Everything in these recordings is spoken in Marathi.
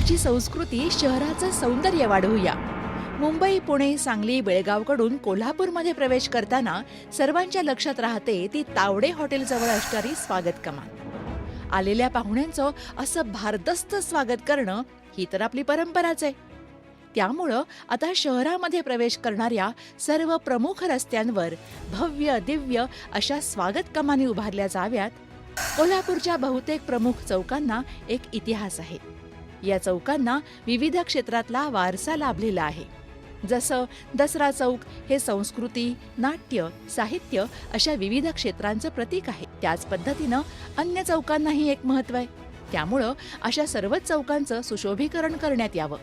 संस्कृती शहराचं सौंदर्य वाढवूया. मुंबई पुणे सांगली बेळगावकडून कोल्हापूरमध्ये प्रवेश करताना सर्वांच्या लक्षात राहते ती तावडे हॉटेलजवळ असणारी स्वागत कमान. आलेल्या पाहुण्यांचं असं भारदस्त स्वागत करणं ही तर आपली परंपराच आहे. त्यामुळं आता शहरामध्ये प्रवेश करणाऱ्या सर्व प्रमुख रस्त्यांवर भव्य दिव्य अशा स्वागत कमानी उभारल्या जाव्यात. कोल्हापूरच्या बहुतेक प्रमुख चौकांना एक इतिहास आहे. या चौकांना विविध क्षेत्रातला वारसा लाभलेला आहे. जसं दसरा चौक हे संस्कृती नाट्य साहित्य अशा विविध क्षेत्रांचं प्रतीक आहे. त्याच पद्धतीनं अन्य चौकांनाही एक महत्त्व आहे. त्यामुळं अशा सर्वच चौकांचं सुशोभीकरण करण्यात यावं.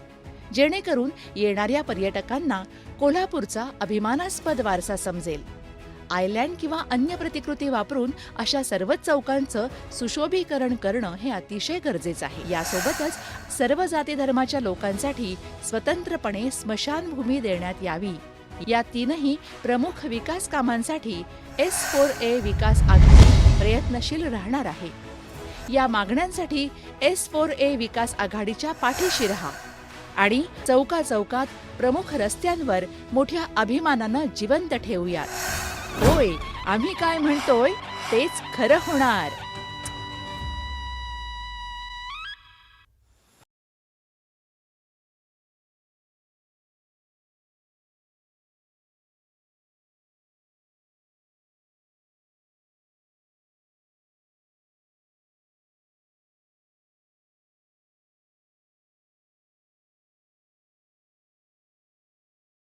जेणेकरून येणाऱ्या पर्यटकांना कोल्हापूरचा अभिमानास्पद वारसा समजेल. आयलँड किंवा अन्य प्रतिकृती वापरून अशा सर्वच चौकांचं सुशोभीकरण करणं हे अतिशय गरजेचं आहे. यासोबतच सर्व जाती धर्माच्या लोकांसाठी स्वतंत्रपणे स्मशानभूमी देण्यात यावी. या तीनही प्रमुख विकास कामांसाठी एस फोर ए विकास आघाडी प्रयत्नशील राहणार आहे. या मागण्यांसाठी एस फोर ए विकास आघाडीच्या पाठीशी रहा आणि चौका चौकात प्रमुख रस्त्यांवर मोठ्या अभिमानानं जिवंत ठेवूयात. होय आम्ही काय म्हणतोय तेच खरं होणार.